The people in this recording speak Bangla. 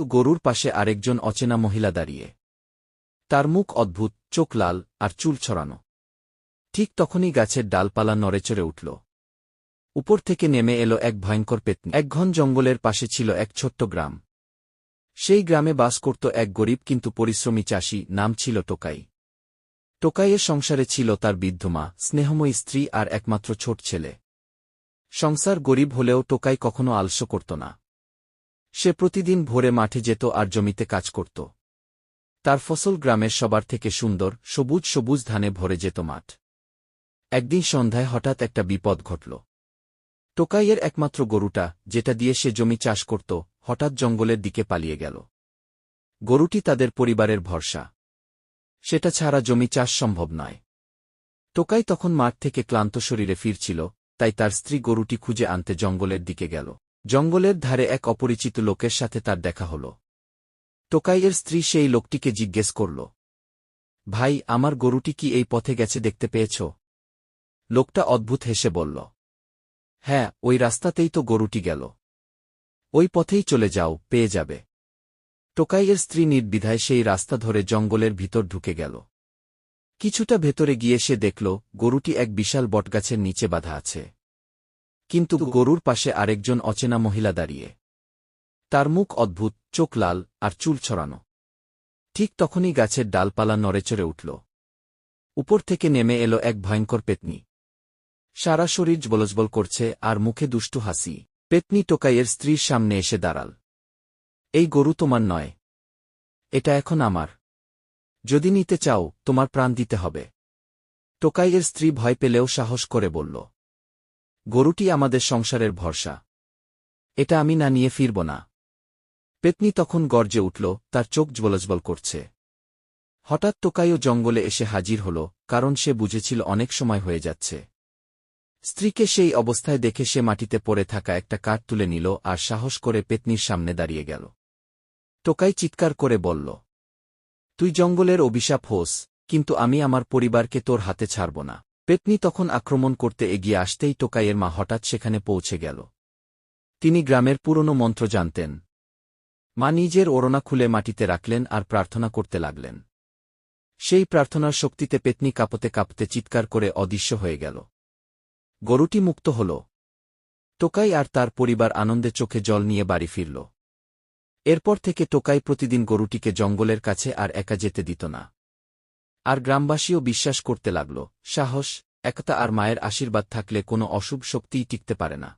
তো গরুর পাশে আরেকজন অচেনা মহিলা দাঁড়িয়ে। তার মুখ অদ্ভুত, চোখ লাল, আর চুল ছড়ানো। ঠিক তখনই গাছের ডালপালা নড়েচড়ে উঠল। উপর থেকে নেমে এলো এক ভয়ঙ্কর পেতনি। এক ঘন জঙ্গলের পাশে ছিল এক ছোট্ট গ্রাম। সেই গ্রামে বাস করত এক গরিব কিন্তু পরিশ্রমী চাষি, নাম ছিল টোকাই। টোকাইয়ের সংসারে ছিল তার বৃদ্ধমা স্নেহময়ী স্ত্রী আর একমাত্র ছোট ছেলে। সংসার গরিব হলেও টোকাই কখনো আলস্য করত না। সে প্রতিদিন ভোরে মাঠে যেত আর জমিতে কাজ করত। তার ফসল গ্রামের সবার থেকে সুন্দর, সবুজ সবুজ ধানে ভরে যেত মাঠ। একদিন সন্ধ্যায় হঠাৎ একটা বিপদ ঘটল। টোকাইয়ের একমাত্র গরুটা, যেটা দিয়ে সে জমি চাষ করত, হঠাৎ জঙ্গলের দিকে পালিয়ে গেল। গরুটি তাদের পরিবারের ভরসা। সেটা ছাড়া জমি চাষ সম্ভব নয়। টোকাই তখন মাঠ থেকে ক্লান্ত শরীরে ফিরছিল, তাই তার স্ত্রী গরুটি খুঁজে আনতে জঙ্গলের দিকে গেল। জঙ্গলের ধারে এক অপরিচিত লোকের সাথে তার দেখা হল। টোকাইয়ের স্ত্রী সেই লোকটিকে জিজ্ঞেস করল, ভাই, আমার গরুটি কি এই পথে গেছে দেখতে পেয়েছ? লোকটা অদ্ভুত হেসে বলল হ্যাঁ ওই রাস্তাতেই তো গরুটি গেল। ওই পথেই চলে যাও, পেয়ে যাবে। টোকাইয়ের স্ত্রী নির্বিধায় সেই রাস্তা ধরে জঙ্গলের ভিতর ঢুকে গেল। কিছুটা ভেতরে গিয়ে সে দেখল, গরুটি এক বিশাল বটগাছের নিচে বাঁধা আছে। কিন্তু গরুর পাশে আরেকজন অচেনা মহিলা দাঁড়িয়ে। তার মুখ অদ্ভুত, চোখ লাল, আর চুল ছড়ানো। ঠিক তখনই গাছের ডালপালা নড়েচড়ে উঠল। উপর থেকে নেমে এলো এক ভয়ঙ্কর পেতনি। সারা শরীর জবলজবল করছে আর মুখে দুষ্টু হাসি। পেতনি টোকাইয়ের স্ত্রীর সামনে এসে দাঁড়াল। এই গরু তোমার নয়। এটা এখন আমার। যদি নিতে চাও, তোমার প্রাণ দিতে হবে। টোকাইয়ের স্ত্রী ভয় পেলেও সাহস করে বলল গরুটি আমাদের সংসারের ভরসা। এটা আমি না নিয়ে ফিরব না। পেতনি তখন গর্জে উঠল, তার চোখ জ্বলজ্বল করছে। হঠাৎ টোকাইও জঙ্গলে এসে হাজির হল, কারণ সে বুঝেছিল অনেক সময় হয়ে যাচ্ছে। স্ত্রীকে সেই অবস্থায় দেখে সে মাটিতে পড়ে থাকা একটা কাঠ তুলে নিল আর সাহস করে পেতনির সামনে দাঁড়িয়ে গেল। টোকাই চিৎকার করে বলল, তুই জঙ্গলের অভিশাপ হোস, কিন্তু আমি আমার পরিবারকে তোর হাতে ছাড়ব না। পেতনি তখন আক্রমণ করতে এগিয়ে আসতেই টোকাইয়ের মা হঠাৎ সেখানে পৌঁছে গেল। তিনি গ্রামের পুরনো মন্ত্র জানতেন। মা নিজের ওড়না খুলে মাটিতে রাখলেন আর প্রার্থনা করতে লাগলেন। সেই প্রার্থনার শক্তিতে পেতনি কাঁপতে কাঁপতে চিৎকার করে অদৃশ্য হয়ে গেল। গরুটি মুক্ত হল। টোকাই আর তার পরিবার আনন্দে চোখে জল নিয়ে বাড়ি ফিরল। এরপর থেকে টোকাই প্রতিদিন গরুটিকে জঙ্গলের কাছে আর একা যেতে দিত না। আর গ্রামবাসীও বিশ্বাস করতে লাগল, সাহস, একতা আর মায়ের আশীর্বাদ থাকলে কোনো অশুভ শক্তিই টিকতে পারে না।